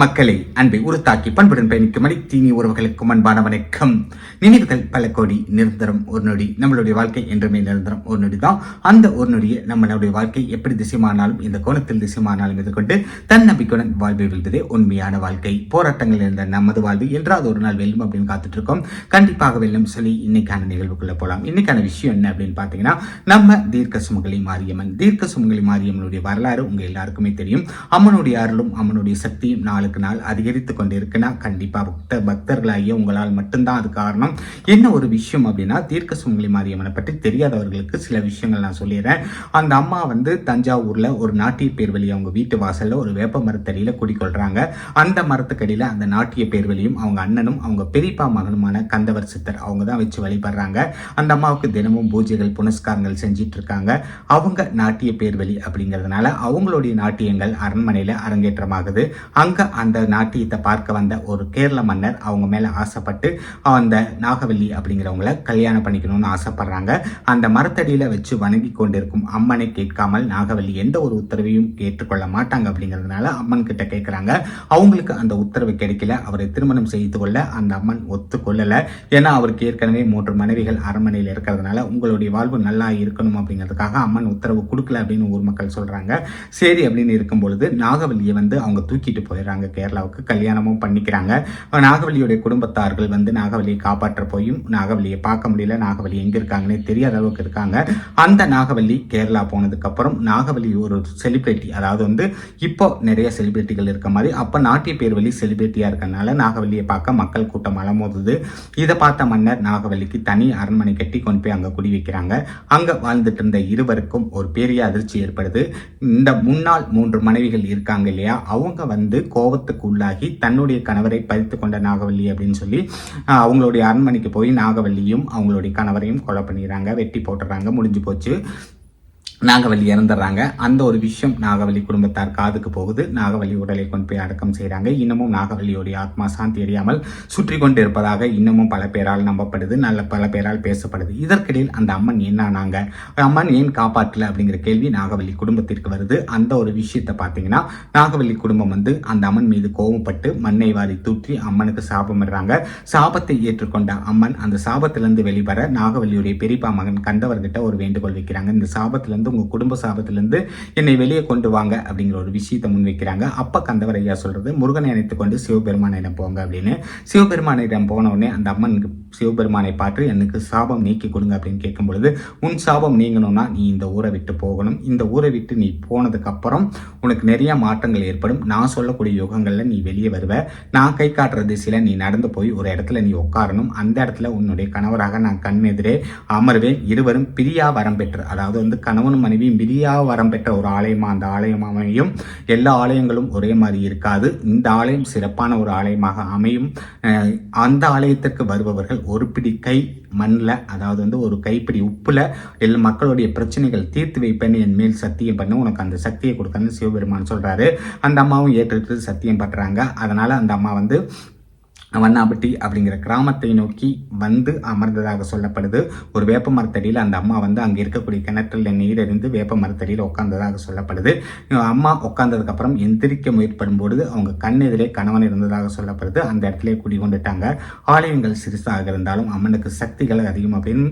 மக்களை அன்பை உருத்தாக்கி பண்புடன் பயணிக்கும் தீனி உறவுகளுக்கும் அன்பான வணக்கம். நினைவுகள் பல கோடி நிரந்தரம் ஒரு நொடி. நம்மளுடைய வாழ்க்கை என்றுமே நிரந்தரம் ஒரு நொடி தான் அந்த ஒரு நொடியை நம்மளுடைய வாழ்க்கை எப்படி திசைமானாலும் இந்த கோணத்தில் திசைமானாலும் எதிர்கொண்டு தன்னம்பிக்கையுடன் வாழ்வை வெல்வதே உண்மையான வாழ்க்கை. போராட்டங்கள் இருந்த நமது வாழ்வு என்றாவது ஒரு நாள் வெல்லும் அப்படின்னு காத்துட்டு இருக்கோம் கண்டிப்பாக வெல்லும் சொல்லி இன்னைக்கான நிகழ்வுக்குள்ள போலாம். இன்னைக்கான விஷயம் என்ன அப்படின்னு பார்த்தீங்கன்னா நம்ம தீர்க்க சுமங்கலி மாரியம்மன். தீர்க்க சுமங்கலி மாரியம்மனுடைய வரலாறு உங்க எல்லாருக்குமே தெரியும். அம்மனுடைய அருளும் அம்மனுடைய சக்தியும் நாளுக்கு நாள் அதிகரித்து கொண்டிருக்குன்னா கண்டிப்பா பக்த பக்தர்களாகிய உங்களால் மட்டும்தான் அது காரணம். என்ன ஒரு விஷயம் அப்படின்னா தீர்க்க சுமங்கலி மாரியம்மனை பற்றி தெரியாதவர்களுக்கு சில விஷயங்கள் நான் சொல்லிடுறேன். அந்த அம்மா வந்து தஞ்சாவூர்ல ஒரு நாட்டிய பேர்வழி அவங்க வீட்டு வாசல்ல ஒரு வேப்ப மரத்தடியில குடிக்கொள்றாங்க அந்த மரத்துக்கடியில அந்த நாட்டிய பேர்வழியும் அவங்க அண்ணனும் அவங்க பெரியப்பா மகனுமான கந்தவர் சித்தர் அவங்க தான் வச்சு வழிபடுறாங்க. அந்த அம்மாவுக்கு தினமும் பூஜைகள் புனஸ்காரங்கள் செஞ்சிட்டு இருக்காங்க அவங்க நாட்டிய பேர்வழி அப்படிங்கிறதுனால அவங்களுடைய நாட்டியங்கள் அரண்மனையில அரங்கேற்றமாகுது. அங்க அந்த நாட்டியத்தை பார்க்க வந்த ஒரு கேரள மன்னர் அவங்க மேலே ஆசைப்பட்டு அந்த நாகவல்லி அப்படிங்கிறவங்கள கல்யாணம் பண்ணிக்கணும்னு ஆசைப்படுறாங்க. அந்த மரத்தடியில் வச்சு வணங்கி கொண்டிருக்கும் அம்மனை கேட்காமல் நாகவல்லி எந்த ஒரு உத்தரவையும் ஏற்றுக்கொள்ள மாட்டாங்க அப்படிங்கிறதுனால அம்மன் கிட்ட கேட்குறாங்க அவங்களுக்கு அந்த உத்தரவு கிடைக்கல. அவரை திருமணம் செய்து கொள்ள அந்த அம்மன் ஒத்துக்கொள்ளலை. ஏன்னா அவருக்கு ஏற்கனவே மூன்று மனைவிகள் அரண்மனையில் இருக்கிறதுனால உங்களுடைய வாழ்வு நல்லா இருக்கணும் அப்படிங்கிறதுக்காக அம்மன் உத்தரவு கொடுக்கல அப்படின்னு ஊர் மக்கள் சொல்கிறாங்க சரி அப்படின்னு இருக்கும் பொழுது நாகவல்லியை வந்து அவங்க தூக்கிட்டு போயிடுறாங்க. கேரளாவுக்கு கல்யாணமும் பண்ணிக்கிறாங்க. நாகவலியுடைய குடும்பத்தார்கள் வந்து நாகவல்லியை காப்பாற்ற போயும் நாகவல்லியை பார்க்க முடியல நாகவலி எங்க இருக்காங்கன்னே தெரியாத அளவுக்கு இருக்காங்க. அந்த நாகவல்லி கேரளா போனதுக்கு அப்புறம் நாகவல்லி ஒரு செலிபிரிட்டி அதாவது வந்து இப்போ நிறைய செலிபிரிட்டிகள் இருக்க மாதிரி அப்ப நாட்டிய பேர் வழி செலிபிரிட்டியா இருக்கனால நாகவல்லியை பார்க்க மக்கள் கூட்டம் அலமோதுது. இதை பார்த்த மன்னர் நாகவல்லிக்கு தனி அரண்மனை கட்டி கொண்டு போய் அங்க குடி வைக்கிறாங்க. அங்க வாழ்ந்துட்டு இருந்த இருவருக்கும் ஒரு பெரிய அதிர்ச்சி ஏற்படுது. இந்த முன்னாள் மூன்று மனைவிகள் இருக்காங்க இல்லையா அவங்க வந்து கோ கோபத்துக்கு உள்ளாகி தன்னுடைய கணவரை பறித்து கொண்ட நாகவல்லி அப்படின்னு சொல்லி அவங்களுடைய அரண்மனைக்கு போய் நாகவல்லியும் அவங்களுடைய கணவரையும் கொலை பண்ணிடுறாங்க வெட்டி போட்டுறாங்க முடிஞ்சு போச்சு. நாகவல்லி இறந்துடுறாங்க. அந்த ஒரு விஷயம் நாகவல்லி குடும்பத்தார் காதுக்கு போகுது. நாகவல்லி உடலை கொண்டு போய் அடக்கம் செய்கிறாங்க இன்னமும் நாகவல்லியோடைய ஆத்மா சாந்தி அறியாமல் சுற்றி கொண்டு இருப்பதாக இன்னமும் பல பேரால் நம்பப்படுது. நல்ல பல பேரால் பேசப்படுது. இதற்கிடையில் அந்த அம்மன் என்ன ஆனாங்க? அம்மன் ஏன் காப்பாற்றல அப்படிங்கிற கேள்வி நாகவல்லி குடும்பத்திற்கு வருது. அந்த ஒரு விஷயத்தை பார்த்தீங்கன்னா நாகவல்லி குடும்பம் வந்து அந்த அம்மன் மீது கோபப்பட்டு மண்ணை வாரி தூற்றி அம்மனுக்கு சாபமிடுறாங்க சாபத்தை ஏற்றுக்கொண்ட அம்மன் அந்த சாபத்திலிருந்து வெளிவர நாகவல்லியுடைய பெரியப்பா மகன் கண்டவர்கிட்ட ஒரு வேண்டுகோள் வைக்கிறாங்க. இந்த சாபத்திலிருந்து உங்கள் குடும்ப சாபத்திலேருந்து என்னை வெளியே கொண்டு வாங்க அப்படிங்கிற ஒரு விஷயத்தை முன்வைக்கிறாங்க. அப்போ கந்தவர் ஐயா சொல்கிறது முருகனை அணைத்துக் கொண்டு சிவபெருமானிடம் போங்க அப்படின்னு. சிவபெருமானிடம் போன உடனே அந்த அம்மனுக்கு சிவபெருமானை பார்த்து எனக்கு சாபம் நீக்கி கொடுங்க அப்படின்னு கேட்கும் பொழுது உன் சாபம் நீங்கணும்னா நீ இந்த ஊரை விட்டு போகணும். இந்த ஊரை விட்டு நீ போனதுக்கப்புறம் உனக்கு நிறைய மாற்றங்கள் ஏற்படும். நான் சொல்லக்கூடிய யுகங்களில் நீ வெளியே வருவ. நான் கை காட்டுற திசையில் நீ நடந்து போய் ஒரு இடத்துல நீ உட்காரணும். அந்த இடத்துல உன்னுடைய கணவராக நான் கண்ணெதிரே அமர்வேன். இருவரும் பிரியா வரம் பெற்று அதாவது வந்து கணவனும் மனைவியும் பிரியா வரம் பெற்ற ஒரு ஆலயமா அந்த ஆலயம் அமையும் எல்லா ஆலயங்களும் ஒரே மாதிரி இருக்காது. இந்த ஆலயம் சிறப்பான ஒரு ஆலயமாக அமையும். அந்த ஆலயத்திற்கு வருபவர்கள் ஒரு பிடி கை மண்ணில் அதாவது வந்து ஒரு கைப்பிடி உப்பில் எல் மக்களுடைய பிரச்சனைகள் தீர்த்து வைப்பேன் என் மேல் சத்தியம் பண்ண உனக்கு அந்த சக்தியை கொடுக்கணும்னு சிவபெருமான் சொல்றாரு. அந்த அம்மாவும் ஏற்றுட்டு சத்தியம் பண்ணுறாங்க அதனால் அந்த அம்மா வந்து வண்ணாபட்டி அப்படிங்கிற கிராமத்தை நோக்கி வந்து அமர்ந்ததாக சொல்லப்படுது. ஒரு வேப்ப மரத்தடியில் அந்த அம்மா வந்து அங்கே இருக்கக்கூடிய கிணற்றில் நீர் இருந்து வேப்ப மரத்தடியில் உட்காந்ததாக சொல்லப்படுது. அம்மா உட்காந்ததுக்கப்புறம் எந்திரிக்க முயற்படும் பொழுது அவங்க கண் எதிரே கணவன் இருந்ததாக சொல்லப்படுது. அந்த இடத்துல குடிகொண்டுட்டாங்க. ஆலயங்கள் சிறுசாக இருந்தாலும் அம்மனுக்கு சக்திகள் அதிகம் அப்படின்னு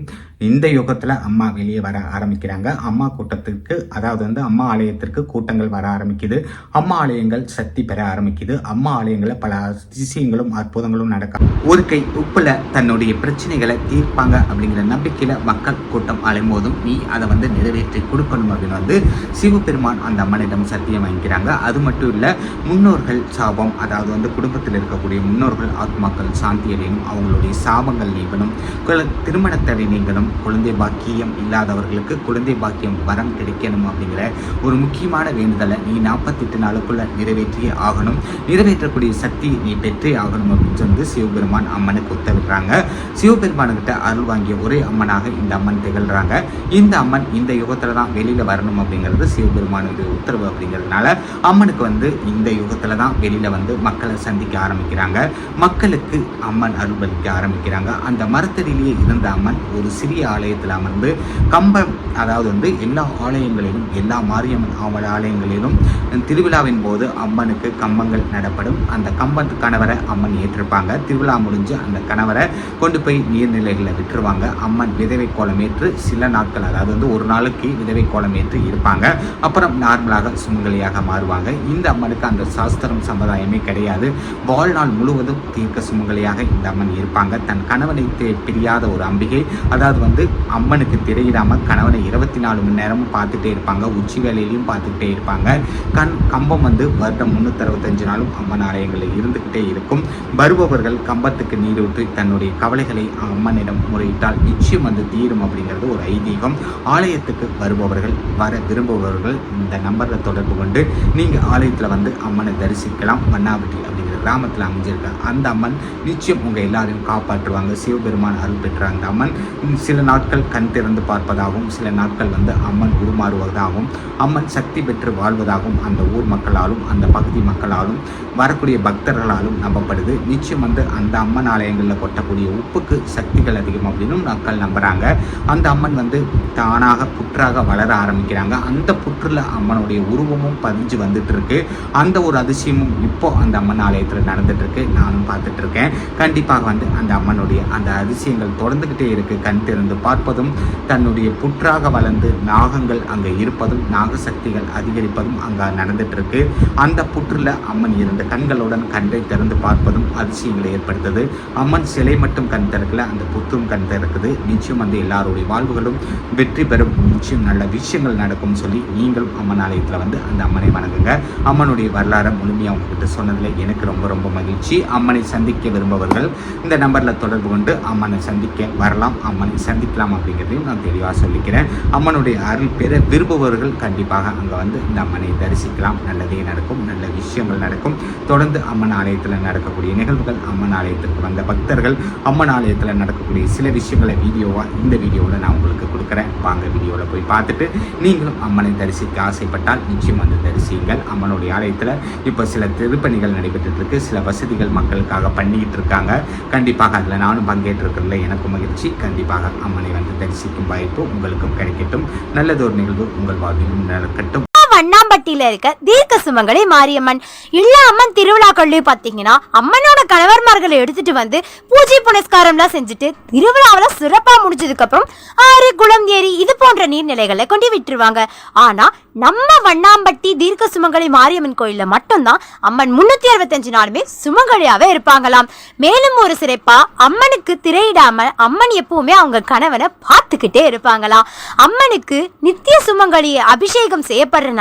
இந்த யுகத்தில் அம்மா வெளியே வர ஆரம்பிக்கிறாங்க. அம்மா கூட்டத்திற்கு அதாவது வந்து அம்மா ஆலயத்திற்கு கூட்டங்கள் வர ஆரம்பிக்குது. அம்மா ஆலயங்கள் சக்தி பெற ஆரம்பிக்குது. அம்மா ஆலயங்களில் பல அதிசயங்களும் சம்பவங்களும் நடக்கும் ஒரு கை உப்புல தன்னுடைய பிரச்சனைகளை தீர்ப்பாங்க அப்படிங்கிற நம்பிக்கையில மக்கள் கூட்டம் அலைமோதும் நீ அதை வந்து நிறைவேற்றி கொடுக்கணும் அப்படின்னு வந்து சிவபெருமான் அந்த அம்மனிடம் சத்தியம் வாங்கிக்கிறாங்க. அது மட்டும் இல்ல முன்னோர்கள் சாபம் அதாவது வந்து குடும்பத்தில் இருக்கக்கூடிய முன்னோர்கள் ஆத்மாக்கள் சாந்தி அடையணும் அவங்களுடைய சாபங்கள் நீங்கணும் குல- திருமண தடை நீங்கணும் குழந்தை பாக்கியம் இல்லாதவர்களுக்கு குழந்தை பாக்கியம் வரம் கிடைக்கணும் அப்படிங்கிற ஒரு முக்கியமான வேண்டுதலை நீ நாற்பத்தெட்டு நாளுக்குள்ள நிறைவேற்றியே ஆகணும். நிறைவேற்றக்கூடிய சக்தி நீ பெற்றே ஆகணும் அப்படின்னு வந்து சிவபெருமான் அம்மனுக்கு உத்தரவிடுறாங்க சிவபெருமானுக்கிட்ட அருள் வாங்கிய ஒரே அம்மனாக இந்த அம்மன் திகழ்கிறாங்க இந்த அம்மன் இந்த யுகத்தில் தான் வெளியில் வரணும் அப்படிங்கிறது சிவபெருமானுடைய உத்தரவு அப்படிங்கிறதுனால அம்மனுக்கு வந்து இந்த யுகத்தில் தான் வெளியில் வந்து மக்களை சந்திக்க ஆரம்பிக்கிறாங்க. மக்களுக்கு அம்மன் அருள்பளிக்க ஆரம்பிக்கிறாங்க. அந்த மரத்தடியிலேயே இருந்த அம்மன் ஒரு சிறிய ஆலயத்தில் அமர்ந்து கம்பம் அதாவது வந்து எல்லா ஆலயங்களிலும் எல்லா மாரியம்மன் ஆவல் ஆலயங்களிலும் திருவிழாவின் போது அம்மனுக்கு கம்பங்கள் நடப்படும். அந்த கம்பத்து கணவரை அம்மன் இருப்பாங்க. திருவிழா முடிஞ்சு அந்த கணவரை கொண்டு போய் நீர்நிலைகளில் விட்டுருவாங்க. அம்மன் விதவை கோலம் ஏற்று சில நாட்கள் அதாவது வந்து ஒரு நாளுக்கு விதவை கோலம் ஏற்று இருப்பாங்க. அப்புறம் நார்மலாக சுமங்கலியாக மாறுவாங்க. இந்த அம்மனுக்கு அந்த சாஸ்திரம் சம்பிரதாயமே கிடையாது. வாழ்நாள் முழுவதும் தீர்க்க சுமங்கலியாக இந்த அம்மன் இருப்பாங்க. தன் கணவனை பிரியாத ஒரு அம்பிகை அதாவது வந்து அம்மனுக்கு திரையிடாமல் கணவனை இருபத்தி நாலு மணி நேரமும் பார்த்துட்டே இருப்பாங்க. உச்சி வேலையிலையும் பார்த்துக்கிட்டே இருப்பாங்க. கண் கம்பம் வந்து வருடம் முந்நூற்றி அறுபத்தஞ்சு நாளும் அம்மன் ஆலயங்களில் இருந்துக்கிட்டே இருக்கும். வருபவர்கள் கம்பத்துக்கு நீரூற்றி தன்னுடைய கவலைகளை அம்மனிடம் முறையிட்டால் நிச்சயம் வந்து தீரும் அப்படிங்கிறது ஒரு ஐதீகம். ஆலயத்துக்கு வருபவர்கள் வர விரும்புபவர்கள் இந்த நம்பரில் தொடர்பு கொண்டு நீங்கள் ஆலயத்தில் வந்து அம்மனை தரிசிக்கலாம். மன்னாவட்டி அப்படிங்கிற கிராமத்தில் அமைஞ்சிருக்க. அந்த அம்மன் நிச்சயம் உங்கள் எல்லாரையும் காப்பாற்றுவாங்க. சிவபெருமான் அருள் பெற்ற அந்த அம்மன் சில நாட்கள் கண் திறந்து பார்ப்பதாகவும் சில நாட்கள் வந்து அம்மன் உருமாறுவதாகவும் அம்மன் சக்தி பெற்று வாழ்வதாகவும் அந்த ஊர் மக்களாலும் அந்த பகுதி மக்களாலும் வரக்கூடிய பக்தர்களாலும் நம்பப்படுது. நிச்சயம் வந்து அந்த அம்மன் ஆலயங்களில் கொட்டக்கூடிய உப்புக்கு சக்திகள் அதிகம் அப்படின்னு மக்கள் நம்புகிறாங்க அந்த அம்மன் வந்து தானாக புற்றாக வளர ஆரம்பிக்கிறாங்க. அந்த புற்றுல அம்மனுடைய உருவமும் பதிஞ்சு வந்துட்டு இருக்கு. அந்த ஒரு அதிசயமும் இப்போ அந்த அம்மன் ஆலயத்தில் நடந்துட்டு இருக்கு நானும் பார்த்துட்டு இருக்கேன் கண்டிப்பாக வந்து அந்த அம்மனுடைய அந்த அதிசயங்கள் தொடர்ந்துக்கிட்டே இருக்கு. கண் திறந்து பார்ப்பதும் தன்னுடைய புற்றாக வளர்ந்து நாகங்கள் அங்கே இருப்பதும் நாகசக்திகள் அதிகரிப்பதும் அங்கே நடந்துட்டு இருக்கு அந்த புற்றுல அம்மன் இருந்த கண்களுடன் கண்டை திறந்து பார்ப்பதும் அதிசயங்களை ஏற்படுத்தது. அம்மன் சிலை மட்டும் கண் திறக்கல அந்த புற்றும் கண் திறக்குது. நிச்சயம் வந்து எல்லாருடைய வாழ்வுகளும் வெற்றி பெறும் நிச்சயம் நல்ல விஷயங்கள் நடக்கும் சொல்லி நீங்களும் அம்மன் ஆலயத்தில் வந்து அந்த அம்மனை வணங்குங்க. அம்மனுடைய வரலாறை முழுமையாக உங்ககிட்ட சொன்னதில் எனக்கு ரொம்ப ரொம்ப மகிழ்ச்சி. அம்மனை சந்திக்க விரும்பவர்கள் இந்த நம்பரில் தொடர்பு கொண்டு அம்மனை சந்திக்க வரலாம் அம்மனை சந்திக்கலாம் அப்படிங்கிறதையும் நான் தெளிவாக சொல்லிக்கிறேன். அம்மனுடைய அருள் பெற விரும்புபவர்கள் கண்டிப்பாக அங்கே வந்து இந்த அம்மனை தரிசிக்கலாம். நல்லதே நடக்கும் நல்ல விஷயங்கள் நடக்கும். தொடர்ந்து அம்மன் ஆலயத்தில் நடக்கக்கூடிய நிகழ்வுகள் அம்மன் ஆலயத்திற்கு வந்த பக்தர்கள் அம்மன் ஆலயத்தில் நடக்கக்கூடிய சில விஷயங்களை வீடியோவாக இந்த வீடியோவில் நான் உங்களுக்கு கொடுக்குறேன். வாங்க வீடியோவில் போய் பார்த்துட்டு நீங்களும் அம்மனை தரிசிக்க ஆசைப்பட்டால் நிச்சயம் வந்து தரிசியுங்கள். அம்மனுடைய ஆலயத்தில் இப்போ சில திருப்பணிகள் நடைபெற்று அளவுக்கு சில வசதிகள் மக்களுக்காக பண்ணிக்கிட்டு இருக்காங்க கண்டிப்பாக அதில் நானும் பங்கேற்றிருக்கிறதுல எனக்கு மகிழ்ச்சி. கண்டிப்பாக அம்மனை வந்து தரிசிக்கும் வாய்ப்பு உங்களுக்கும் கிடைக்கட்டும். நல்லதொரு நிகழ்வு உங்கள் வாழ்விலும் நடக்கட்டும். அண்ணாம்பட்டியில இருக்க தீர்க்க சுமங்கலி மாரியம்மன். எல்லா அம்மன் திருவிழாக்கள்லயும் பாத்தீங்கன்னா அம்மனோட கணவர்மார்களை எடுத்துட்டு வந்து பூஜை புனஸ்காரம்லாம் செஞ்சுட்டு திருவிழாவில் சிறப்பா முடிஞ்சதுக்கு அப்புறம் ஆறு குளம் ஏரி இது போன்ற நீர்நிலைகளை கொண்டு விட்டுருவாங்க. ஆனா நம்ம வண்ணாம்பட்டி தீர்க்க சுமங்கலி மாரியம்மன் கோயில்ல மட்டும்தான் அம்மன் முன்னூத்தி அறுபத்தஞ்சு நாளுமே சுமங்கலியாவே இருப்பாங்களாம். மேலும் ஒரு சிறப்பா அம்மனுக்கு திரையிடாம அம்மன் எப்பவுமே அவங்க கணவனை பார்த்துக்கிட்டே இருப்பாங்களாம். அம்மனுக்கு நித்திய சுமங்கலி அபிஷேகம்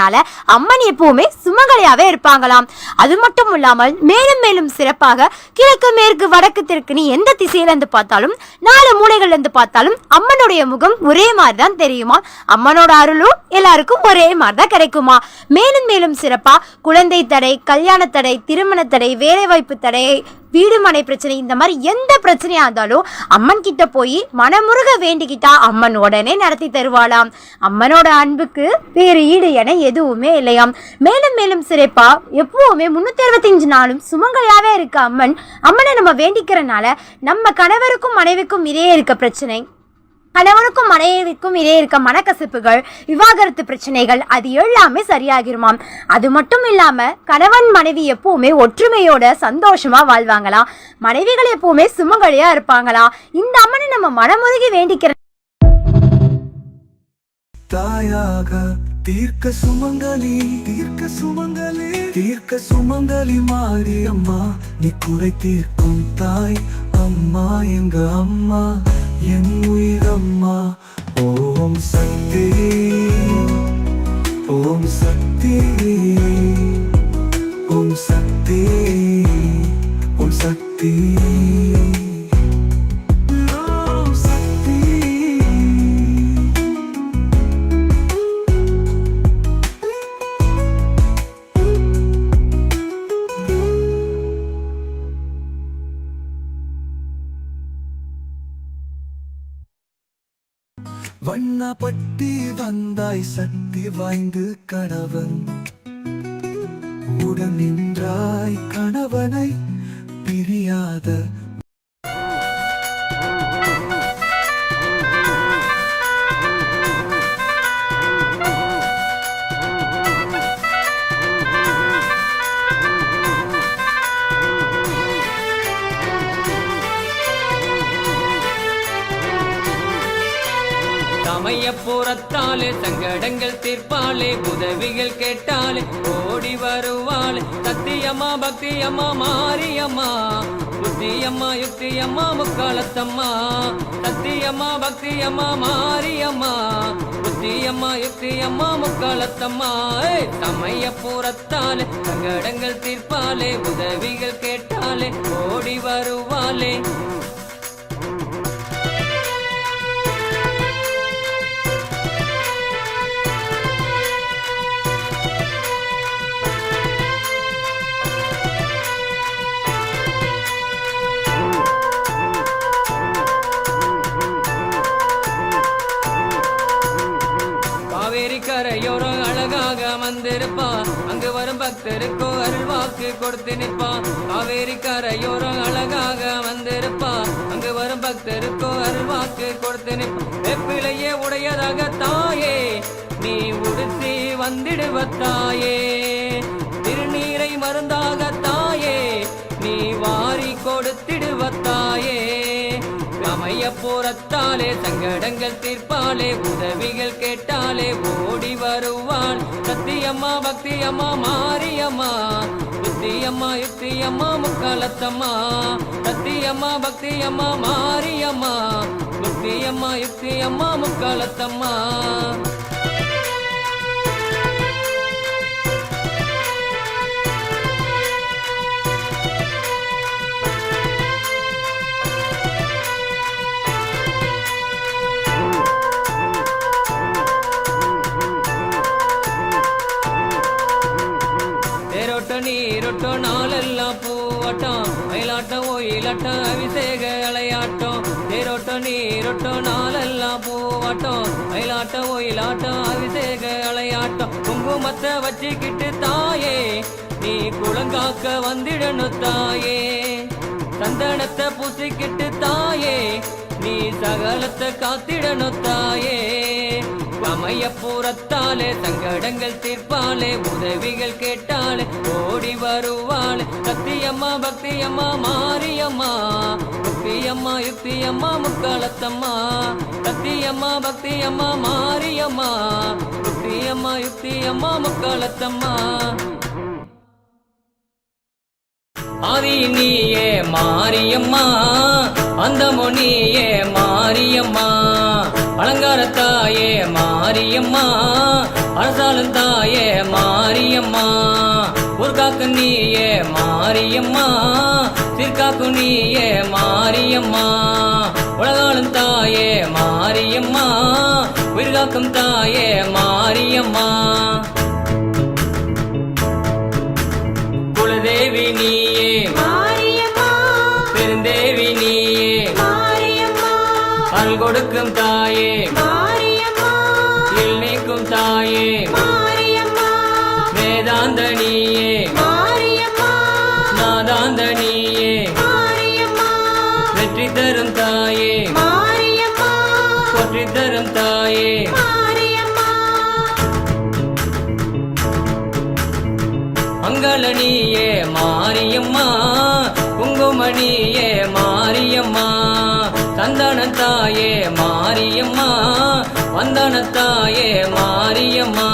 இருக்கிறதுனால அம்மன் எப்பவுமே சுமங்கலையாவே இருப்பாங்களாம். அது மட்டும் இல்லாமல் மேலும் மேலும் சிறப்பாக கிழக்கு மேற்கு வடக்கு தெற்குன்னு எந்த திசையில இருந்து பார்த்தாலும் நாலு மூலைகள்ல இருந்து பார்த்தாலும் அம்மனுடைய முகம் ஒரே மாதிரி தான் தெரியுமா? அம்மனோட அருளும் எல்லாருக்கும் ஒரே மாதிரி தான் கிடைக்குமா? மேலும் மேலும் சிறப்பா குழந்தை தடை கல்யாண தடை திருமண தடை வேலைவாய்ப்பு தடை வீடு மனை பிரச்சனை இந்த மாதிரி எந்த பிரச்சனையா இருந்தாலும் அம்மன் கிட்ட போய் மனமுருக வேண்டிக்கிட்டா அம்மன் உடனே நடத்தி தருவாளாம். அம்மனோட அன்புக்கு வேறு ஈடு என எதுவுமே இல்லையாம். மேலும் மேலும் சிறப்பா எப்பவுமே முன்னூத்தி அறுபத்தஞ்சு நாளும் சுமங்கலியாவே இருக்க அம்மன் அம்மனை நம்ம வேண்டிக்கிறனால நம்ம கணவருக்கும் மனைவிக்கும் இதே இருக்க பிரச்சனை. கணவனுக்கும் மனைவிக்கும் இடையே இருக்க மனக்கசப்புகள் விவாகரத்து பிரச்சனைகள் அது எல்லாமே சரியாகிருமாம். அது மட்டும் இல்லாம கணவன் மனைவி எப்பவுமே ஒற்றுமையோட சந்தோஷமா வாழ்வாங்களாம் மனைவிகள் எப்பவுமே சுமங்கலியா இருப்பாங்களா? இந்த அம்மனை நம்ம மனமுருகி வேண்டிக்கிற தாயாக தீர்க்க சுமங்கலி தீர்க்க சுமங்கலி தீர்க்க சுமங்கலி மாரியம்மா நீ குறை தீர்க்கும் தாய் அம்மா எங்க அம்மா. என் உயிரம்மா ஓம் சக்தி ஓம் சக்தி ஓம் சக்தி ஓம் சக்தி கணவன். சங்கடங்கள் தீர்ப்பாளே உதவிகள் கேட்டாலே ஓடி வருவாளே. சத்தியம்மா பக்தியம்மா மாரியம்மா புத்தியம்மா யுக்தியம்மா முக்காலத்தம்மா. சத்தியம்மா பக்தியம்மா மாரியம்மா புத்தியம்மா யுக்தியம்மா முக்காலத்தம்மா. தமைய சமயப்புறத்தாலே சங்கடங்கள் தீர்ப்பாலே உதவிகள் கேட்டாலே ஓடி வருவாளே. வந்திடுவ திருநீரை மருந்தாக தாயே நீ வாரி கொடுத்திடுவத்தாயே. அமைய சமயப்புறத்தாலே சங்கடங்கள் தீர்ப்பாலே உதவிகள் கேட்டாலே ஓடி வருவாள். சத்தியம்மா பக்தியம்மா மாரியம்மா புத்தியம்மா யுத்தியம்மா முக்காலத்தம்மா. சத்தியம்மா பக்தியம்மா மாரியம்மா புத்தியம்மா யுத்தியம்மா முக்காலத்தம்மா. மயிலாட்டம் அபிஷேக விளையாட்டம் தேரோட்டம் நீரோட்டம் நாளெல்லாம் பூவாட்டம். மயிலாட்டம் ஒயிலாட்டம் அபிஷேக விளையாட்டம் குங்குமத்தை வச்சுக்கிட்டு தாயே நீ குளங்காக்க வந்திடணும் தாயே. சந்தனத்தை பூசிக்கிட்டு தாயே நீ சகலத்தை காத்திடணும் தாயே. அமைய சமயப்புறத்தாலே சங்கடங்கள் தீர்ப்பாலே உதவிகள் கேட்டாலே ஓடி வருவாளே. சத்தியம்மா பக்தியம்மா மாரியம்மா. யுக்தியம்மா யுக்தியம்மா முக்காலத்தம்மா. சத்தியம்மா பக்தியம்மா மாரியம்மா. யுக்தியம்மா யுக்தியம்மா முக்காலத்தம்மா. ஆதி நீயே மாரியம்மா அந்த நீயே மாரியம்மா. அலங்காரத்தாயே மாரியம்மா அரசாலும் தாயே மாரியம்மா. ஊர்காக்கு நீயே மாரியம்மா சிற்காக்கு நீயே மாரியம்மா. உலகாலும் தாயே மாரியம்மா உயிர்காக்கும் தாயே மாரியம்மா. மங்களனியே மாரியம்மா குங்குமணியே மாரியம்மா சந்தனத்தாயே மாரியம்மா வந்தனத்தாயே மாரியம்மா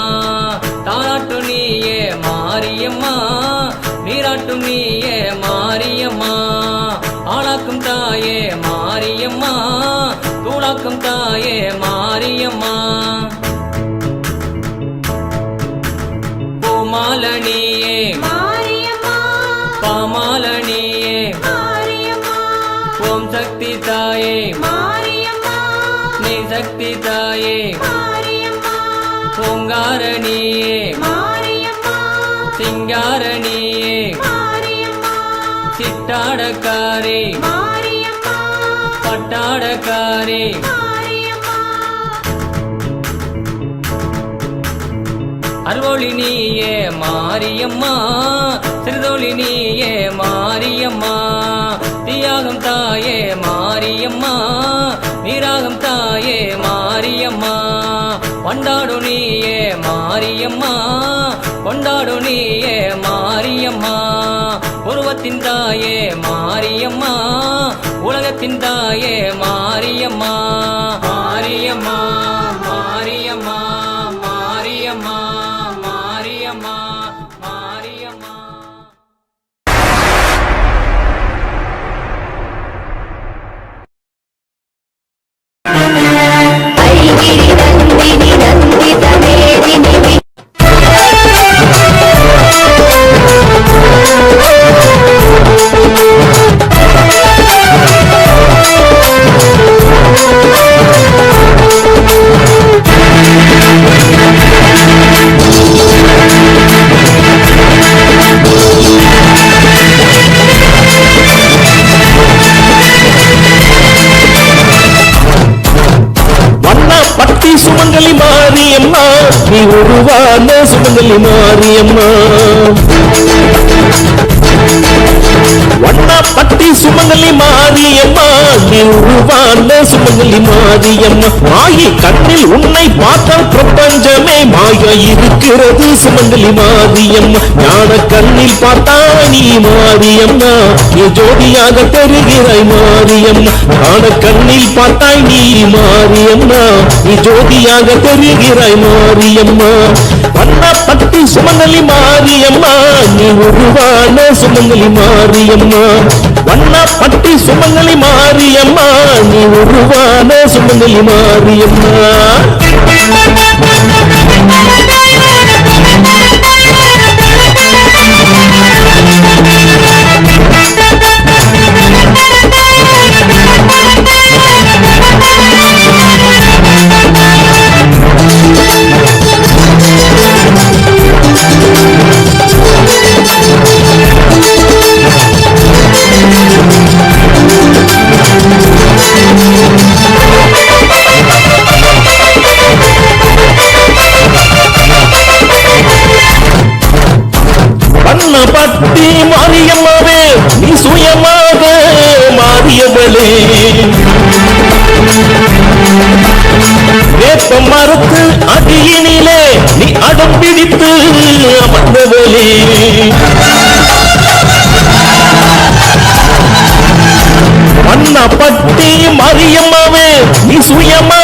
தாராட்டு நீயே மாரியம்மா நீராட்டு நீயே மா சக்தி தாயே பொங்காரணியே. சிங்காரணியே. சிட்டாடக்காரே. பட்டாடக்காரே. அருவொளி நீயே மாரியம்மா. சிறுதொளி நீயே மாரியம்மா. தியாகம் தாயே மாரியம்மா. நீராகம் தாயே மாரியம்மா உலகத்தின் தாயே மா சுமங்கலி மாரியம்மா நீ உருவான சுமங்கலி மாரியம்மா. பட்டி சுமங்கலி மாரியம்மா நீ உருவான சுமங்கலி மாரியம்மா மாயி கண்ணில் உன்னை பார்த்தால் பிரபஞ்சமே மாயா இருக்கிறது சுமங்கலி மாரியம்மா ஞான கண்ணில் பார்த்தா நீ மாரியம்மா நீ ஜோதியாக தெரிகிறாய் மாரியம்மா ஞான கண்ணில் பார்த்தாய் நீ மாரியம்மா நீ ஜோதியாக தெரிகிறாய் மாரியம்மா பண்ண சுமங்கலி மாரியம்மா நீ உருவான சுமங்கலி மாரியம்மா. வண்ணா பட்டி சுமங்கலி மாரியம்மா நீ உருவான சுமங்கலி மாரியம்மா. வேப்ப மறுத்து அடியினிலே நீ அடம் பிடித்து அமர்ந்தவளே வண்ண பட்டி மாரியம்மாவே நீ சுயமா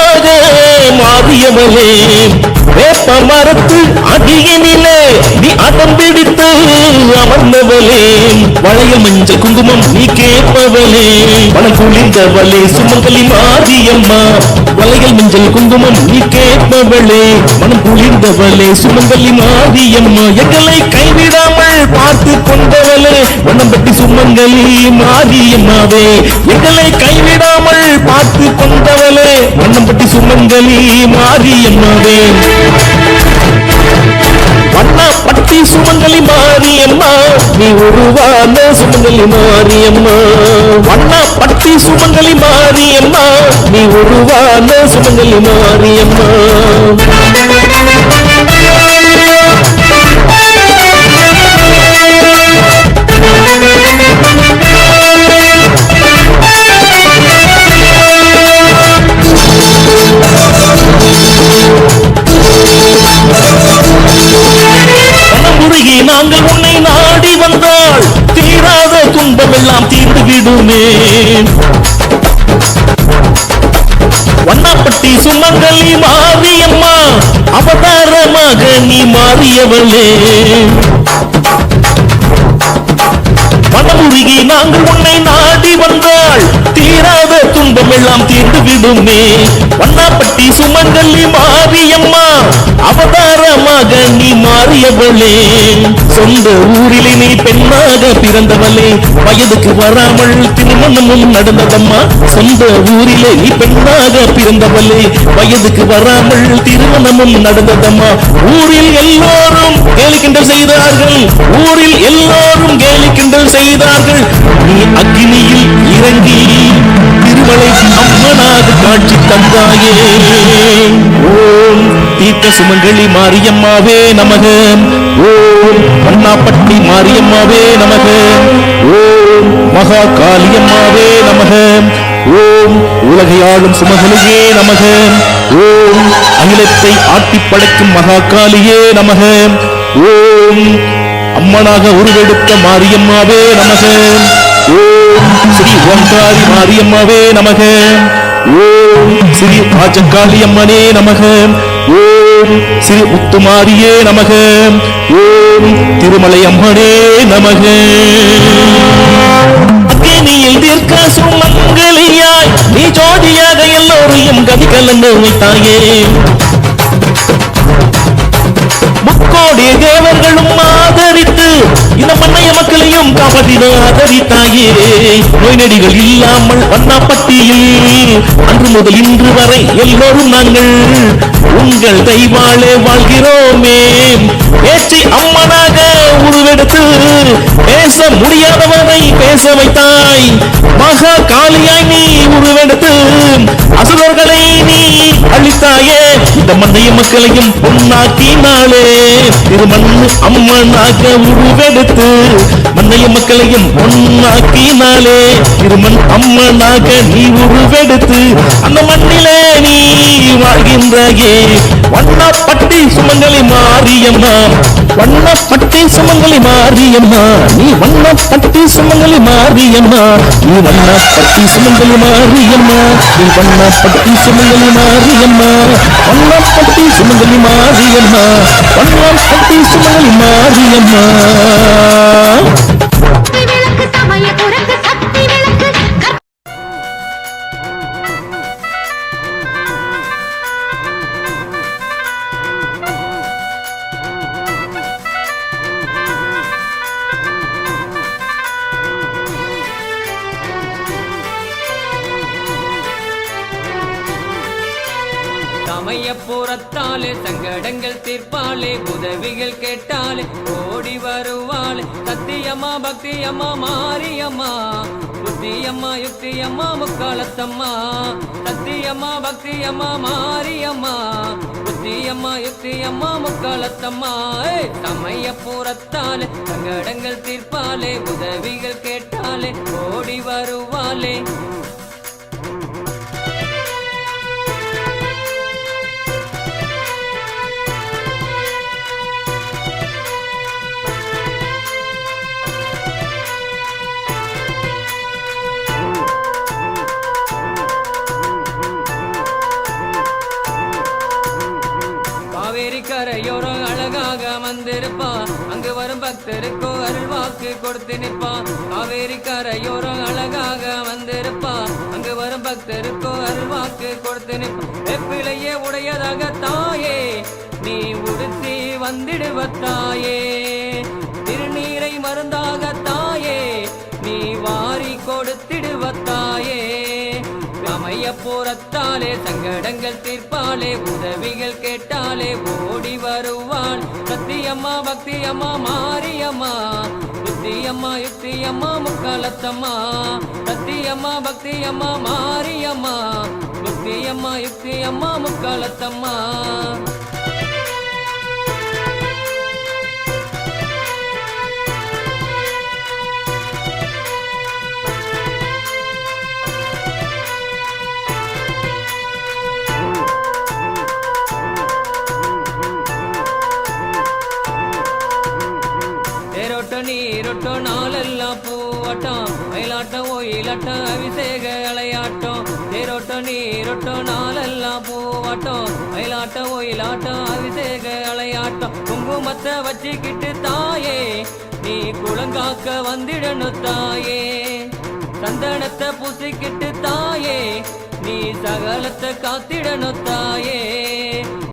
மாறியவளே. வேப்ப மரத்து அடியினிலே நீ அடம் பிடித்து அமர்ந்தவளே. வளைய மஞ்சள் குங்குமம் நீ கேட்பவளே. மனம் குளிர்ந்தவளே சுமங்கலி மாரியம்மா. வளையல் மஞ்சள் குங்குமம் நீ கேட்பவளே. மனம் குளிர்ந்தவளே சுமங்கலி மாரியம்மா. எங்களை கைவிடாமல் பார்த்து கொண்டவளே. மனம் பட்டி சுமங்கலி மாரியம்மாவே. எங்களை கைவிடாமல் பார்த்து கொண்டவளே. மனம் பட்டி சுமங்கலி மாரியம்மாவே வண்ணா பட்டி சுமங்கலி மாரியம்மா நீ உருவான சுமங்கலி மாரியம்மா வண்ணா பட்டி சுமங்கலி மாரியம்மா நீ உருவான சுமங்கலி மாரியம்மா மகளி மாரியம்மா அவதாரமாக நீ மாறியவளே மனமுருகி நாங்கள் உன்னை நாடி வந்தாள் தீராத எல்லாம் தீர்ந்து விடுமே. வண்ணாப்பட்டி சுமங்கலி மாரியம்மா அவதாரமாக நீ மாறியவளே சொந்த ஊரிலே நீ பெண்ணாக பிறந்தவளே. வயதுக்கு வராமல் திருமணமும் நடந்ததம்மா. சொந்த ஊரிலே நீ பெண்ணாக பிறந்தவளே. வயதுக்கு வராமல் திருமணமும் நடந்ததம்மா. ஊரில் எல்லோரும் கேலி கிண்டல் செய்தார்கள். ஊரில் எல்லோரும் கேலிக்கிண்டல் செய்தார்கள். நீ அக்னியில் இறங்கி திருமலை அம்மனாக காட்சி தந்தாயே. ஓம் தீர்க்க சுமங்கலி மாரியம்மாவே நமக. ஓம் மண்ணாப்பட்டி மாரியம்மாவே நமக. ஓம் மகா காளியம்மாவே நமக. ஓம் உலகையாளும் சுமகலியே நமக. ஓம் அகிலத்தை ஆட்டி படைக்கும் மகாகாளியே நமக. ஓம் அம்மனாக உருவெடுத்த மாரியம்மாவே நமக. ஓம் ஸ்ரீ ஓங்காரி மாரியம்மாவே நமக. ஓம் ஸ்ரீ ராஜகாளி அம்மனே நமக. ஓம் ஸ்ரீ முத்துமாரியே நமக. ஓம் திருமலை அம்மனே நமக. அக்கினியில் தீர்க்க சுமங்கலியாய் நீ ஜோதியாக எல்லோரையும் கவி கலந்து வைத்தாயே. முக்கோடி தேவர்களும் ஆதரித்த இந்த மண்ணைய மக்களையும் காப்பதின ஆதரித்தாயே நோய் நெடிகள் இல்லாமல் வண்ணாப்பட்டியில் அன்று முதல் இன்று வரை எல்லோரும் நாங்கள் உங்கள் தெய்வாளே வாழ்கிறோமே. பேச்சை அம்மனாக உருவெடுத்து பேச முடியாதவனை பேச வைத்தாய். மகா காளியாய் நீ உருவெடுத்து அசுரர்களை நீ அழித்தாயே. இந்த மண்ணைய மக்களையும் பொன்னாக்கினாளே. திருமண் அம்மனாக உருவெடுத்து மண்ணைய மக்களையும் பொன்னாக்கினாளே திருமண் அம்மனாக நீ உருவெடுத்து அந்த மண்ணிலே நீ வாழ்கின்றாயே. வண்ணப்பட்டி சுமங்கலி மாரியம்மா வண்ணப்பட்டி சுமங்கலி மாரியம்மா நீ வண்ணப்பட்டி சுமங்கலி மாரியம்மா நீ வண்ணப்பட்டி சுமங்கலி மாரியம்மா நீ வண்ணப்பட்டி சுமங்கலி மாரியம்மா வண்ணப்பட்டி சுமங்கலி மாரியம்மா வண்ணப்பட்டி சுமங்கலி மாரியம்மா. போறத்தாலே சங்கடங்கள் தீர்ப்பாலே உதவிகள் கேட்டாலே ஓடி வருவாளே. சத்தியம்மா பக்தியம்மா மாரியம்மா புத்தியம்மா யுக்தியம்மா முக்காலத்தம்மா. சத்தியம்மா பக்தியம்மா மாரியம்மா புத்தியம்மா யுக்தியம்மா முக்காலத்தம்மா. ஏய், சமயப்புறத்தாலே சங்கடங்கள் தீர்ப்பாலே உதவிகள் கேட்டாலே ஓடி வருவாளே. கரையோரம் அழகாக வந்திருப்பா. அங்கு வரும் பக்தருக்கோ அருள் வாக்கு கொடுத்து நிற்பான் காவேரி கரையோரம் அழகாக வந்திருப்பா. அங்கு வரும் பக்தருக்கோ அருள் வாக்கு கொடுத்து நிற்பான் வெப்பிலையே உடையதாக தாயே நீ உடுத்தி வந்திடுவ தாயே. திருநீரை மருந்தாக தாயே நீ வாரி கொடுத்திடுவ தாயே. சமயப்புறத்தாலே சங்கடங்கள் தீர்ப்பாலே உதவிகள் கேட்டாலே ஓடி வருவாள் சத்தியம்மா பக்தியம்மா மாரியம்மா புத்தியம்மா யுக்தியம்மா முக்காலத்தம்மா. சத்தியம்மா பக்தியம்மா மாரியம்மா புத்தியம்மா யுக்தியம்மா முக்காலத்தம்மா. மயிலாட்டம் அபிஷேக விளையாட்டம் தேரோட்டம் நீரோட்டம் நாளெல்லாம் பூவாட்டம். மயிலாட்டம் ஒயிலாட்டம் அபிஷேக விளையாட்டம் குங்குமத்தை வச்சுக்கிட்டு தாயே நீ குளங்காக்க வந்திடணும் தாயே. சந்தனத்தை பூசிக்கிட்டு தாயே நீ சகலத்தை காத்திடணும் தாயே.